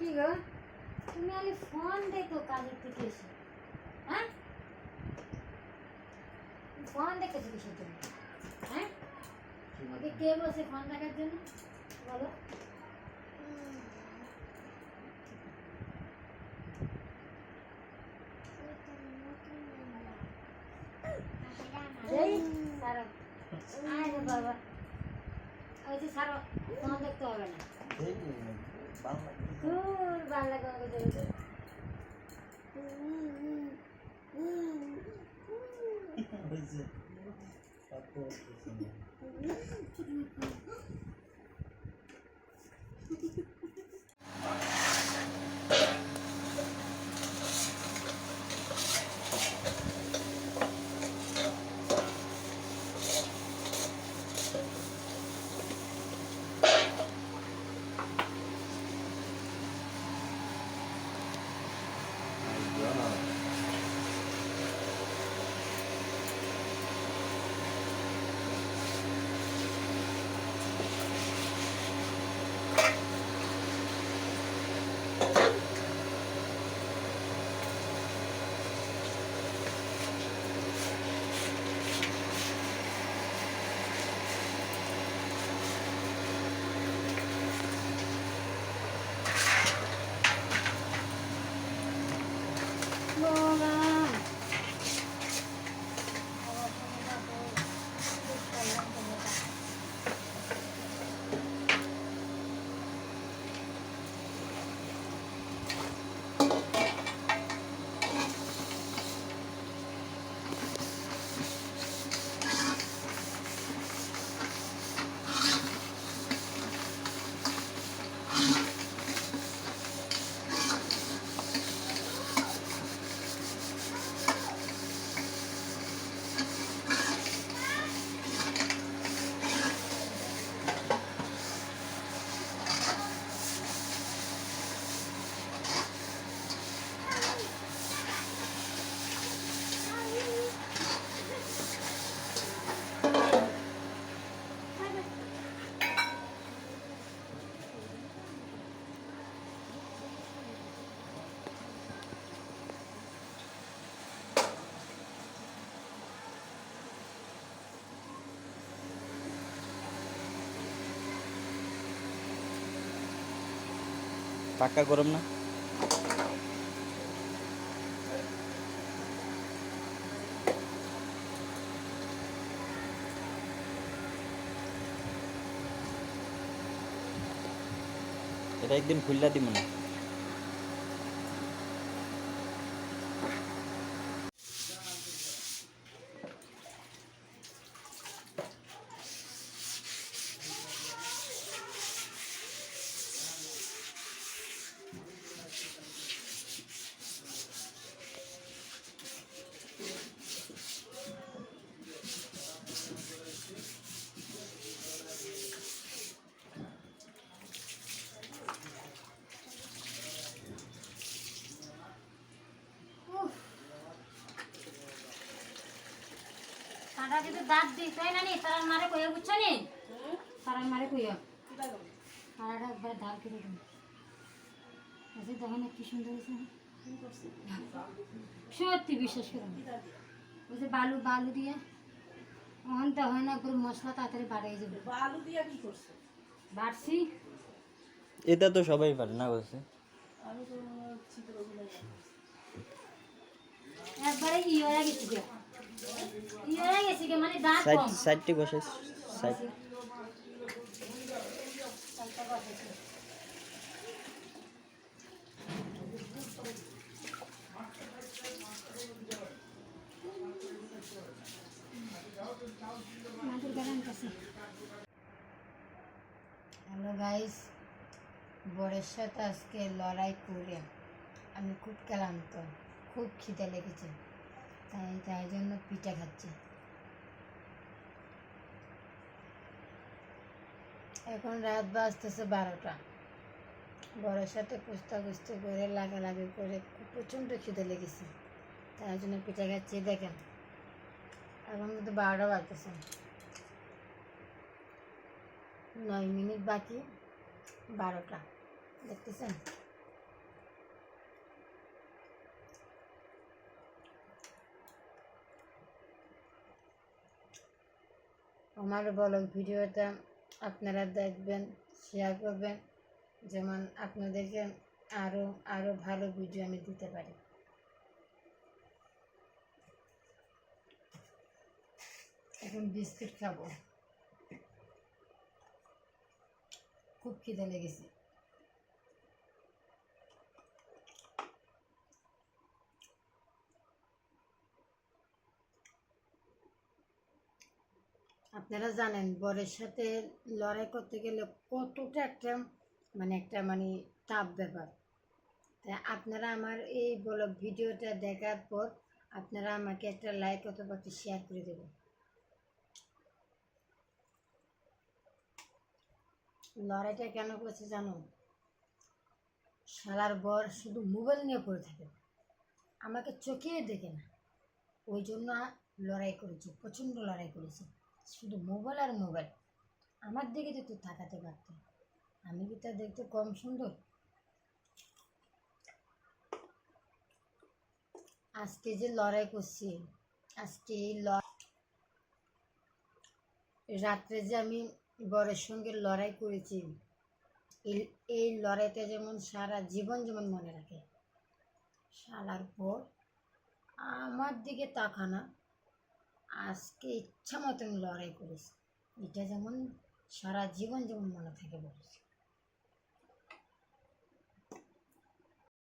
কি গো? তুমি আগে ফোন দেখো কাজের থেকে এসে। হ্যাঁ? ফোন দেখেছ কিসের জন্য? হ্যাঁ? কে বলছে ফোন দেখার জন্য, বলো। বাবা। ওই যে সারো ফোন দেখতে হবে না। দূর ভালো লাগে আমাকে দেখতে Lord. পাক্কা গরম না? এটা একদিন খুললা দিব না। দাঁত হয় না নি? তার মারে কইয়া বুঝছ নি? তার মারে কইয়া কাঁটাটা একবার ধার কেটে দিন আচ্ছা দেখো না কি সুন্দর হয়েছে। সত্যি বিশ্বাস করুন ওই বালু বালু দিয়ে তো হয় না করে মশলা তাড়াতাড়ি বাড়াই যাবে। আলু দিয়া কি করছে? বাড়ছি? এটা তো সবাই পারে না বলছে। একবারে ই হয়ে গেছি মানে দাঁত সাইড সাইডটি বসে সাইড। হ্যালো গাইস বরের সাথে আজকে লড়াই করে আমি খুব ক্লান্ত খুব খিদে লেগেছে। তাই তাই জন্য পিঠা খাচ্ছি। এখন রাত বাজতেছে বারোটা। বরের সাথে কুস্তা কুস্তি করে, লাগালাগি করে প্রচণ্ড খিদে লেগেছে। তাই জন্য পিঠা খাচ্ছি, দেখেন। এখন কিন্তু বারোটা বাজতেছে। নয় মিনিট বাকি, বারোটা। দেখতেছেন? আমার ব্লগ ভিডিওটা আপনারা দেখবেন শেয়ার করবেন। যেমন আপনাদেরকে আরও আরও ভালো ভিডিও আমি দিতে পারি। এখন বিস্কুট খাব। খুব খিদে লেগেছে। আপনারা জানেন, বরের সাথে লড়াই করতে গেলে কতটা একটা মানে একটা মানে টাফ ব্যাপার। তাই আপনারা আমার এই বলো ভিডিওটা দেখার পর আপনারা আমাকে একটা লাইক অথবা একটা শেয়ার করে দেবেন। লড়াইটা কেন করছে জানো? শালার বর শুধু মোবাইল নিয়ে পড়ে থাকে। আমাকে চোখে দেখে না। ওই জন্য লড়াই করেছে, প্রচণ্ড লড়াই করেছে। শুধু মোবাইল আর মোবাইল। আমার দিকে তো তুই তাকাতে পারত, আমি কি তা দেখতে কম সুন্দর? আজকে যে লড়াই করছি, আজকে এই রাত্রে যে আমি বরের সঙ্গে লড়াই করেছি, এই লড়াইটা যেমন সারা জীবন যেমন মনে রাখে শালার পর আমার দিকে তাকানা। আজকে ইচ্ছা মতন লড়াই করেছি। এটা যেমন সারা জীবন যেমন মনে থাকে বলেছে।